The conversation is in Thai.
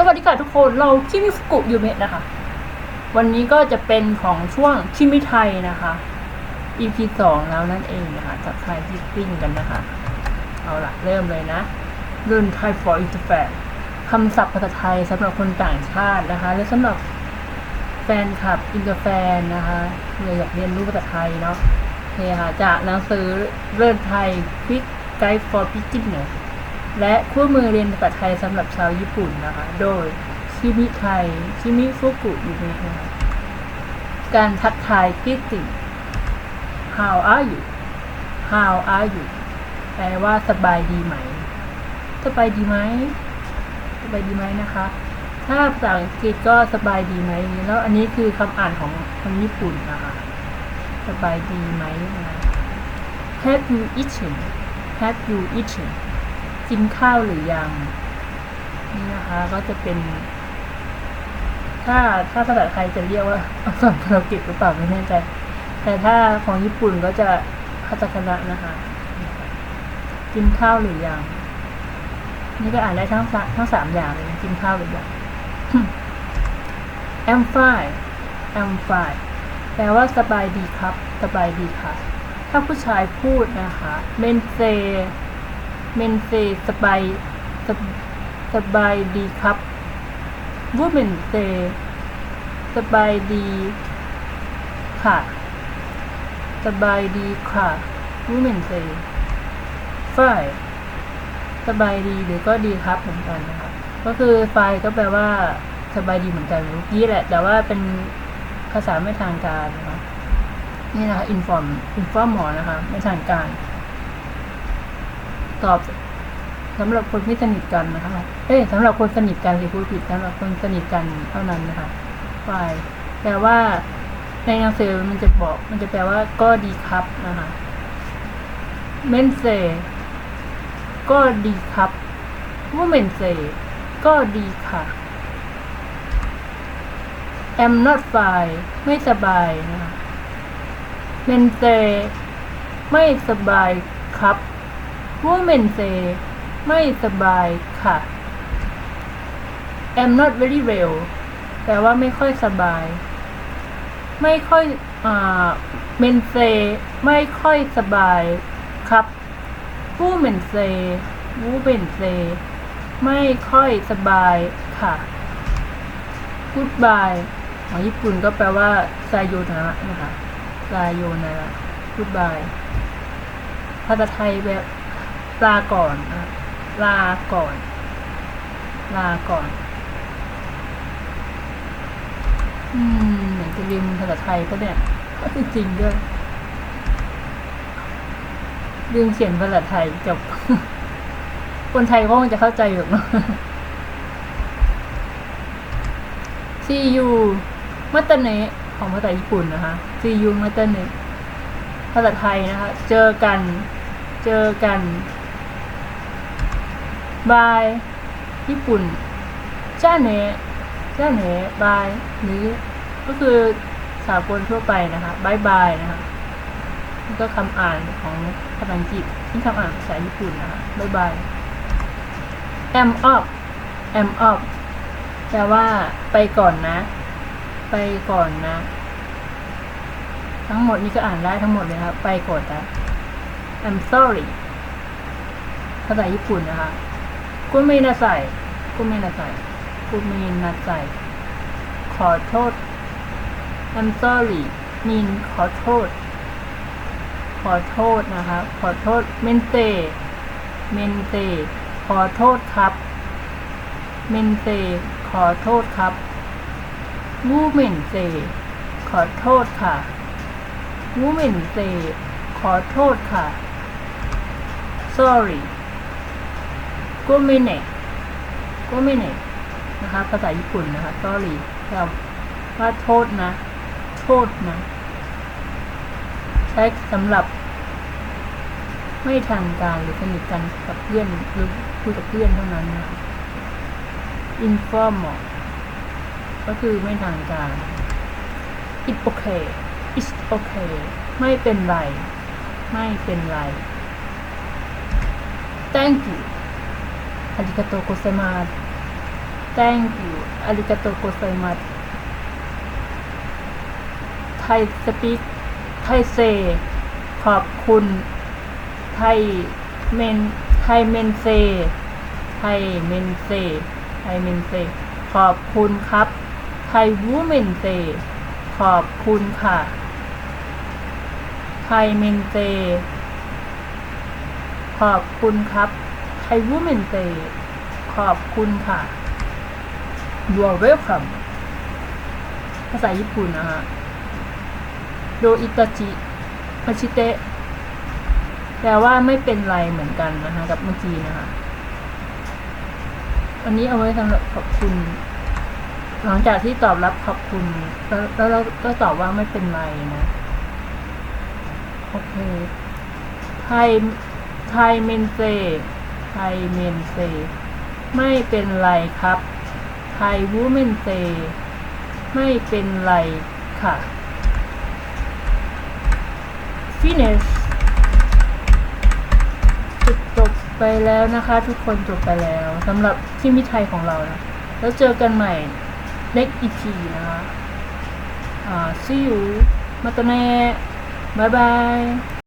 สวัสดีค่ะทุกคนเราคิมิฟุกุยูเมะนะคะ วันนี้ก็จะเป็นของช่วงคิมิไทยนะคะ EP สองแล้วนั่นเองนะคะทักทายที่ปิ้งกันนะคะ เอาละเริ่มเลยนะเรุ่นไทย for Interface คำศัพท์ภาษาไทยสำหรับคนต่างชาตินะคะ และสำหรับแฟนคลับอินเตอร์แฟนนะคะเลยอยากเรียนรู้ภาษาไทยเนาะโอเคค่ะจากหนังสือเรื่องไทย Quick Guide for Beginners และคู่มือเรียนภาษาไทยสำหรับชาวญี่ปุ่นนะคะ โดยชิมิไทยชิมิฟุกุอยู่ในนะคะการทักทายก r ต e ิ How are you How are you แปลว่าสบายดีไหม สบายดีไหม สบายดีไหมนะคะ ถ้าภาษาอังกฤษก็สบายดีไหม แล้วอันนี้คือคำอ่านของคนญี่ปุ่นนะคะ สบายดีไหมนะ Have you eaten Have you eaten กินข้าวหรือยัง นี่นะคะ ก็จะเป็น ถ้าถ้าภาษาไทยจะเรียกว่าอักษรภาษาอังกฤษหรือเปล่าไม่แน่ใจ แต่ถ้าของญี่ปุ่นก็จะคาตาคานะนะคะ กินข้าวหรือยัง นี่ก็อ่านได้ทั้งสทั้งสามอย่างเลยกินข้าวหรือยัง I'm fine I'm fine แปลว่าสบายดีครับ สบายดีค่ะ ถ้าผู้ชายพูดนะคะเมน เซเมนเซสบายสบสบายดีครับวูเมนเซสบายดีค่ะ สบายดีค่ะวูเมนเซฝ่ายสบายดีหรือก็ดีครับเหมือนกันนะคะก็คือไฟก็แปลว่าสบายดีเหมือนกันเมื่อกี้แหละ แต่ว่าเป็นภาษาไม่ทางการนะคะนี่นะคะ inform inform หมอนะคะ ไม่ทางการ ตอบสำหรับคนที่สนิทกันนะคะ เอ้ยสำหรับคนสนิทกันสิพูดผิดสำหรับคนสนิทกันเท่านั้นนะคะฝ่ายแปลว่า ในหนังสือมันจะบอก มันจะแปลว่าก็ดีครับนะคะเมนเซก็ดีครับว่าเมนเซก็ดีค่ะ am not fine ไม่สบายนะคะเมนเซไม่สบายครับ woman say ไม่สบายค่ะ am not very well แปลว่าไม่ค่อยสบาย ไม่ค่อยอ่า men say ไม่ค่อยสบายครับ woman say woman say ไม่ค่อยสบายค่ะ goodbye ของญี่ปุ่นก็แปลว่าไซโยนะนะคะไซโยนะ goodbye ภาษาไทยแบบ ลาก่อนลาก่อน ลาก่อน อืมเหมือนจะลืมภาษาไทยก็เนี่ยก็จริงด้วยลืมเขียนภาษาไทยจบ คนไทยก็คงจะเข้าใจอยู่เนาะ see you มัตเตนะของภาษาญี่ปุ่นนะคะ see you มัตเตเนะภาษาไทยนะคะ เจอกัน เจอกัน บาย ญี่ปุ่นจ้าเนะจ้าเนะบายหรือก็คือสากลทั่วไปนะคะบายบายนะคะนี่ก็คำอ่านของภาษาอังกฤษที่คำอ่านภาษาญี่ปุ่นนะคะบายบาย am off am off แปลว่าไปก่อนนะ ไปก่อนนะ ทั้งหมดนี้ก็อ่านได้ทั้งหมดเลยครับ ไปก่อนนะ I'm sorry ภาษาญี่ปุ่นนะคะ กุเมนาไซกุเมนาไซกุเมนาไซขอโทษ I'm sorry มีนขอโทษ ขอโทษนะคะ ขอโทษเมนเตเมนเตขอโทษครับ เมนเตขอโทษครับวูเมนเซขอโทษค่ะวูเมนเซขอโทษค่ะ sorry กูเมเนะกูเมเนะนะคะ ภาษาญี่ปุ่นนะคะ sorry แปลว่าโทษนะ โทษนะ ใช้สำหรับ ไม่ทางการหรือสนิทกันกับเพื่อนหรือคุยกับเพื่อนเท่านั้นนะคะ informal ก็คือไม่ทางการ it's okay it's okay ไม่เป็นไร ไม่เป็นไร thank you อริกาโตโกไซมาส thank you อาริกาโตโกไซมาไทยสปีกไทยเซ ขอบคุณ ไทยเมน ไทยเมนเซ ไทยเมนเซ ไทยเมนเซ ขอบคุณครับ ไทยวูเมนเซ ขอบคุณค่ะ ไทยเมนเซ ขอบคุณครับ ไทยวูเมนเซขอบคุณค่ะ you are welcome ภาษาญี่ปุ่นนะฮะ โดอิตาจิมาชิเตะแปลว่าไม่เป็นไรเหมือนกันนะคะ กับเมื่อกี้นะคะ อันนี้เอาไว้สำหรับขอบคุณ หลังจากที่ตอบรับขอบคุณ แล้วแล้วเราก็ตอบว่าไม่เป็นไรนะโอเคไทยไทยเมนเซ ไทยเมนเซ ไม่เป็นไรครับไทยวูเมนเซ ไม่เป็นไรค่ะ finish จบจบไปแล้วนะคะ ทุกคนจบไปแล้วสำหรับที่มิไทยของเรานะแล้วเจอกันใหม่ next EP นะคะอ่า see you มาตาเน่บายบาย